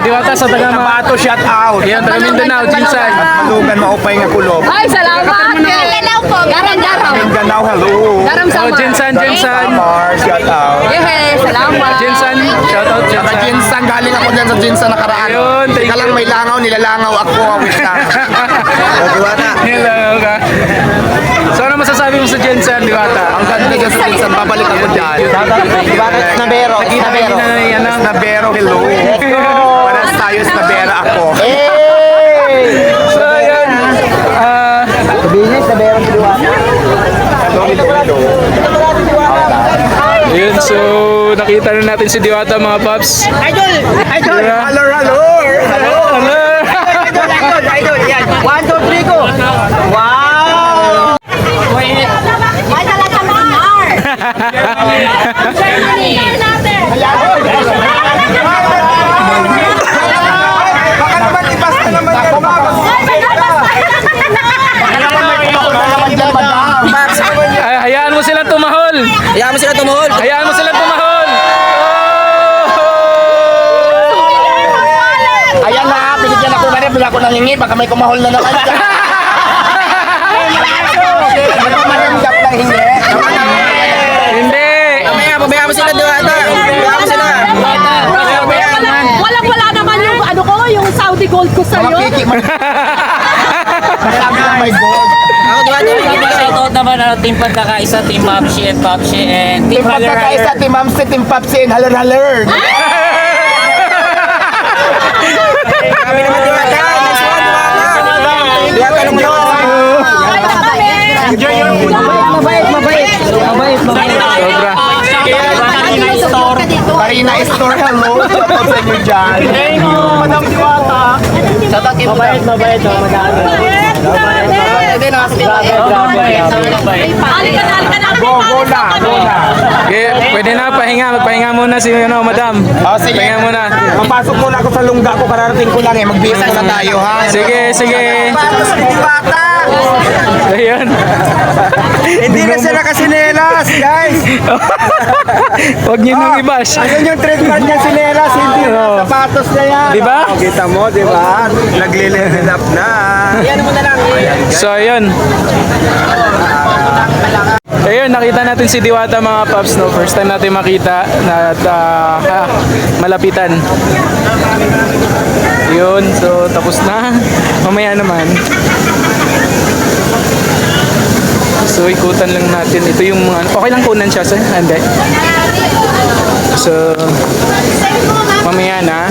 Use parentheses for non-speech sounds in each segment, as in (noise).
diwata sa taga mga Bato, shout out. Yan, taga Mindanao, Jinsan. Malugan, maupay nga kulob. Ay, salamat. Garam po. Garam, garam. Mindanao, hello. Garam Oh, sama. Jinsan, Jinsan. Samar, shout out. Yehe, salamat. Jinsan, shout out Sa Jinsan. Jinsan, galing ako dyan sa Jinsan nakaraan. Ayun, thank Ika lang may langaw, nilalangaw ako. Awit na. (laughs) Diwata. Hello ka. So ano masasabi mo sa Jinsan, Diwata? Ang ganda dyan sa Jinsan, babalik ako dyan. Diwata, Nabero. Nakita kayo na yan (laughs) ang Nabero, hello. Paras tayo sa Nabera ako. So ayun. Ah, Hello, hello, hello. yun, so nakita na natin si Diwata mga paps. Idol! Idol! Yeah. Hello, hello. Hello, hello. Idol! Idol! Idol! Yan! One, two, three, go! Wow! Wait! Ay, talaga Mar. Baka naman ipas na naman yan, ma'am. Ay, hayaan mo silang tumahol. Hayaan mo sila tumuhol! Hayaan mo silang tumahol. Ayan na, binigyan ako na rin. Bila ko nangingi, baka may kumahol na naman (laughs) dyan. Ano maranggap ng hingi? Hindi. Mamaya, pabayaan mo sila diwata! Pabayaan mo sila! Walang wala naman yung ano ko, yung Saudi gold ko sa'yo. Makikik man. Marami na may gold. Ako diwata! Shoutout naman ano, Team Pagkakaisa, Team Popshi and Popshi and Team Team Pagkakaisa, Team Mamsi, Team Papsi, and Haler Haler. Kami (laughs) naman diwata! Next one, diwata! Diwata naman Enjoy your food. Mabait, mabait! Mabait, mabait! Sobra. Store. Hello. Sa inyo dyan. Thank you, Madam Diwata. Shout out kay Madam. mabait, oh, madami! Pwede na kasi Halika na, halika na. Go, go na, go na. Okay, pwede na pahinga, magpahinga muna si ano, Madam. Oh, sige. Pahinga muna. Papasok muna ako sa lungga ko, kararating ko lang eh. Magbisa na tayo, ha? Sige, sige. Ayun. Hindi na sila kasinelas, guys! (laughs) Huwag niyo nang i-bash. Ayun yung trademark niya sinelas, hindi na sapatos na yan. Di ba? Oh, kita mo, di ba? Nagli-level up na. Yan mo na lang. So, ayun. Ayun, nakita natin si Diwata mga paps, no? First time natin makita na ah, ah, malapitan. Yun, so tapos na. Mamaya naman. So, ikutan lang natin. Ito yung mga... Okay lang kunan siya, sir? Hindi. So, mamaya na.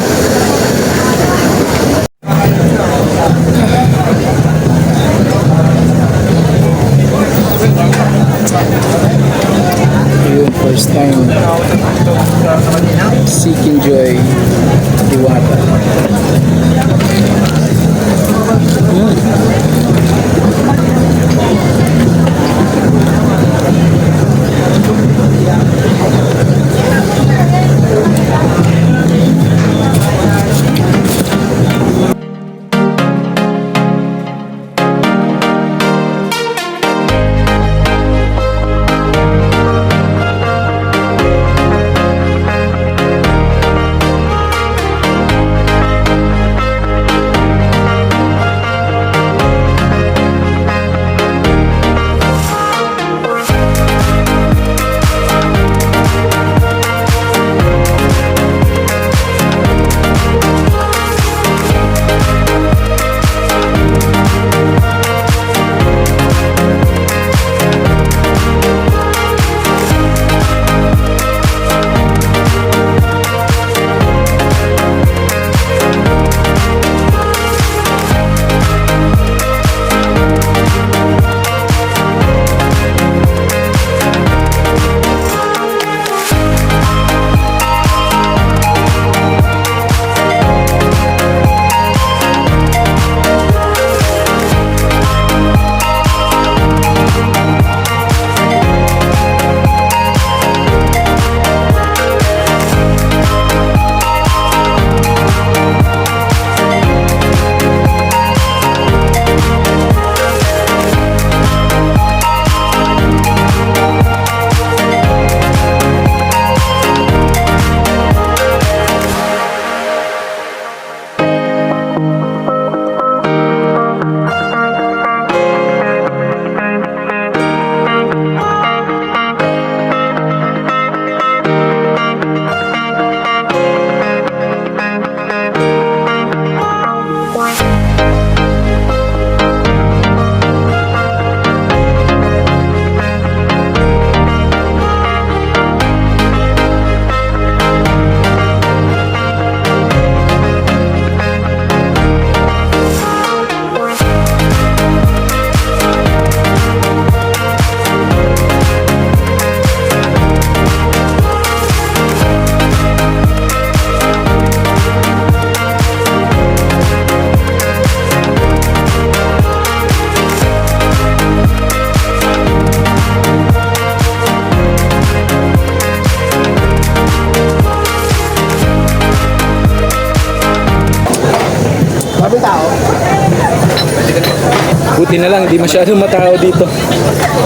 Na lang, hindi masyadong matao dito.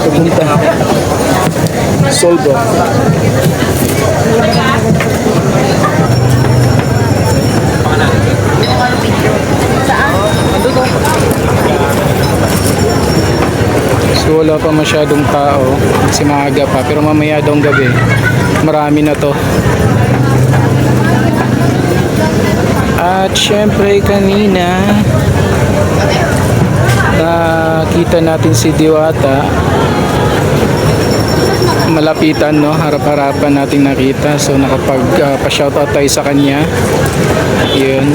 Pupunta. Solvo. So wala pa masyadong tao kasi maaga pa pero mamaya daw gabi marami na to at syempre kanina nakita natin si Diwata. Malapitan no? Harap-harapan natin nakita. So nakapag uh, pa-shoutout tayo sa kanya. Yun.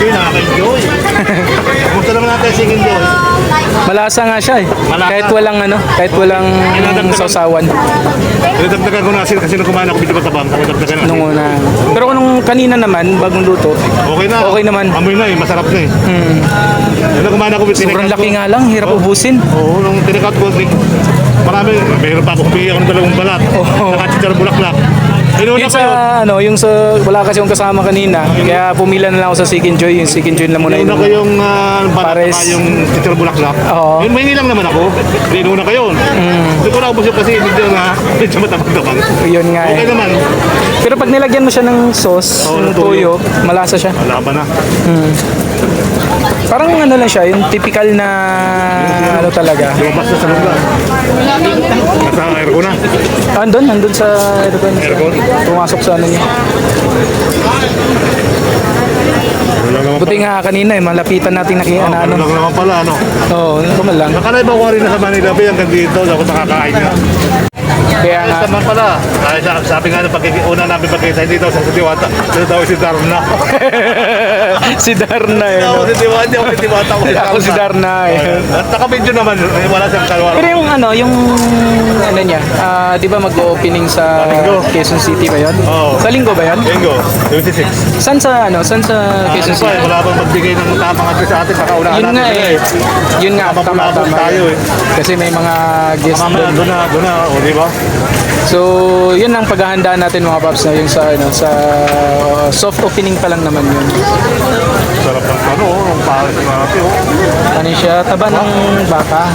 Enjoy, nakaka-enjoy. Natin si Enjoy? malasa nga siya eh Malasa. kahit walang ano kahit walang sausawan Dinadagdagan ko na asin kasi nung kumain ako medyo matabang. Dinadagdagan na. nung una pero kung nung kanina naman bagong luto Okay na. Okay naman. Amoy na eh, masarap na eh. hmm, Nung kumain ako, sobrang tinake-out laki nga lang hirap ubusin Oo, nung tinake-out ko, marami, mayroon pa ako humingi ako ng dalawang balat. Oo. Nakachichar bulaklak. Inuna Yung ko sa, yun. ano, yung sa, wala kasi yung kasama kanina. Kaya pumila na lang ako sa Seek and Joy. Yung Seek and Joy lang muna Inuna yun. ko yung uh, Pares. yung chichar bulaklak. Oo. Yun, may lang naman ako. Inuna ko yun. Hindi ko na ubos yun kasi medyo nga, medyo matabang-tabang. Yun nga Okay eh. naman. Pero pag nilagyan mo siya ng sauce, Oo, ng ng toyo. toyo, malasa siya. Wala ba na? Parang ano lang siya, yung typical na ano talaga. Lumabas na sa lugar. Nasa aircon na. Ah, Andun, andun sa aircon. Aircon? Pumasok sa ano niya. Ano Buti nga kanina eh, malapitan natin nakita na Ano ano. lang naman pala, ano? Oo, normal lang. Nakalay ba ko rin na sa Manila Bay hanggang dito, ako nakakain na. Kaya nga, naman pala. Ay, sa- sabi nga na pagkikuna namin pagkita dito sa Sitiwata, dito daw si Darna. (laughs) si Darna eh. Ako no? si Diwata, ako si Diwata, (laughs) ako si Darna. Eh. At naka-video naman, eh, wala siyang kalwara. Pero yung ano, yung ano niya, ah, 'di ba mag-opening sa Linggo. Quezon City ba 'yon? Oo. Sa linggo ba 'yon? Bingo, 26. Saan sa ano, saan sa Quezon Ano pa, eh, City? wala bang magbigay ng tamang address sa atin, baka unahan Yun natin nga sila eh. Yun nga, tama Mapulabog tama. tayo yun. eh. Kasi may mga guest Mamaya, doon. doon na, doon na, o di ba? So, yun ang paghahanda natin mga paps na yung sa ano, sa uh, soft opening pa lang naman yun. Sarap ng ano, ang pares ng natin, oh. Ano siya, taba ng baka.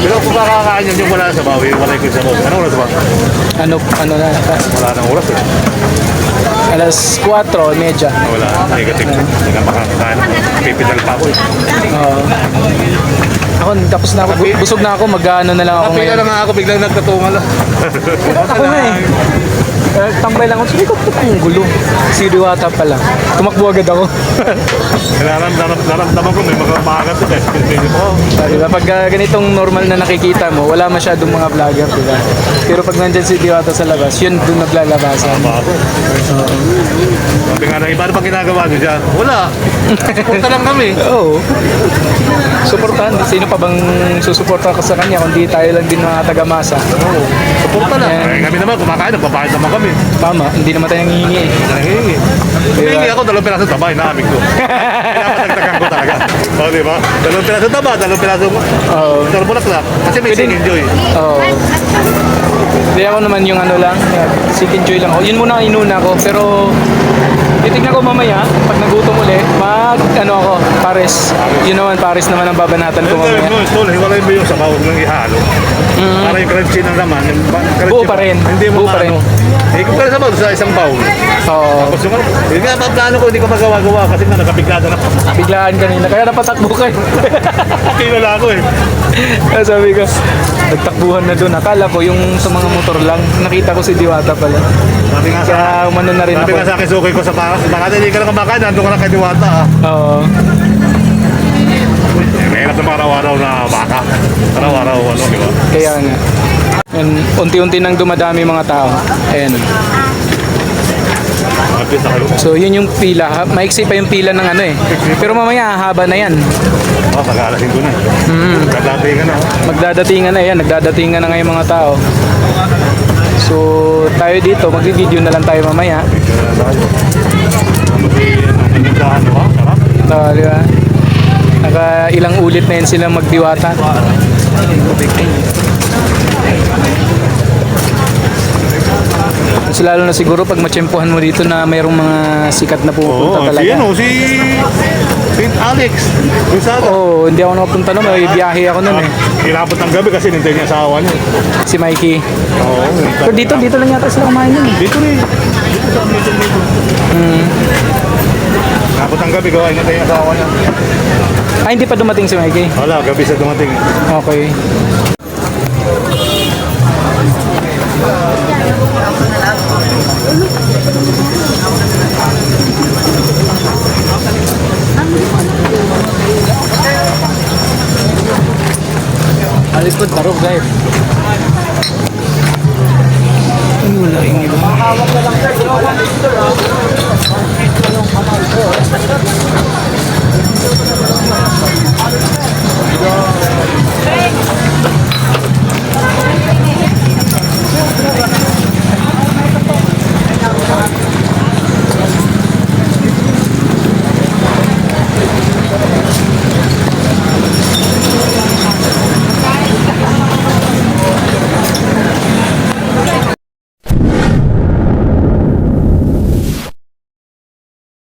Pero kung kakakain yan yung wala sa bawi, wala yung sa bawi. Ano oras ba? Ano, ano na, Wala nang oras eh. alas 4, medya. Wala, negative. Hindi ka makakakain. Pipital pa ako eh. Oo. Ako, tapos na ako, bu- busog na ako, mag-ano na lang ako Kapila ngayon. na nga ako, biglang nagtatungan lang. Ako na eh. Eh, tambay lang ako. Sabi ko, "Ba't ang gulo. Si Diwata pala. Tumakbo agad ako. (laughs) Naramdaman, naramdaman ko may mga. Kasi pinipili ko. Ah, diba? Pag ah, ganitong normal na nakikita mo, wala masyadong mga vlogger, diba? Pero pag nandyan si Diwata sa labas, yun doon naglalabasan. Ba ako? Sabi nga na iba, ano pa ginagawa niyo dyan? Wala. (laughs) Punta lang kami. Oo. Suportahan. Sino pa bang susuporta ka sa kanya kundi tayo lang din mga taga-masa? Punta lang. Ayan. Ay, kami naman, kumakain, nagbabayad naman kami. Tama, hindi naman tayo nangihingi eh. Nangihingi. Humingi ako, dalawang piraso taba, inaamig ko. (laughs) Pinapadagdagan ko talaga. O, di ba? Dalawang piraso taba, dalawang piraso Oo. Pero bulaklak. Kasi may sing enjoy. Oo. Hindi ako naman yung ano lang, seek joy lang ako. Yun muna inuna ko, pero titignan ko mamaya, pag nagutom uli, mag, ano ako, pares. Yun naman, pares naman ang babanatan ko mamaya. no, tol, hiwalay mo yung sabaw ng ihalo. Para yung crunchy ng laman. Yung crunchy Buo pa rin. Hindi mo Buo pa maano. Eh, kung ka sabaw sa isang bowl. Oo. Tapos yung ano, yun nga, pa plano ko, hindi ko magawa-gawa kasi nga nagkabiglada na. Biglaan kanina, kaya napatakbo kayo. Kilala ko (laughs) eh. Sabi ko, nagtakbuhan na doon. Akala ko yung sa mga motor lang, nakita ko si Diwata pala. Sabi nga sa Kaya umano na rin Sabi ako. nga sa akin, sukay ko sa baka. Baka hindi ka lang kumakain, nandun ka lang kay Diwata. ah. Oo. Eh, Mahirap naman araw-araw na baka. Araw-araw, ano, di ba? Kaya nga. And unti-unti nang dumadami mga tao. Ayan. So yun yung pila. Ha? Maiksi pa yung pila ng ano eh. Pero mamaya haba na yan. Oh, pag-aalasin ko na. Mm. Kadating ka na. oh. Magdadatingan na yan. Nagdadatingan na ngayon mga tao. So tayo dito, magvi-video na lang tayo mamaya. Tindahan mo, ha? Sarap. Di ba? Naka ilang ulit na yun sila magdiwata. Mas lalo na siguro pag matsyempohan mo dito na mayroong mga sikat na pumupunta Oo, talaga. si ano, si... Si Alex. Yung saga. Oo, hindi ako nakapunta nun. May biyahe ako nun eh. Kinapot ng gabi kasi nintay niya asawa niya. Si Mikey. Oo. Pero dito, dito lang yata sila kumain nun eh. Dito rin. Dito sa dito dito. Hmm. Kinapot ng gabi gawa nintay niya asawa niya. Ah, hindi pa dumating si Mikey. Wala, gabi sa dumating. Okay. Barog guys. Wala yung iba.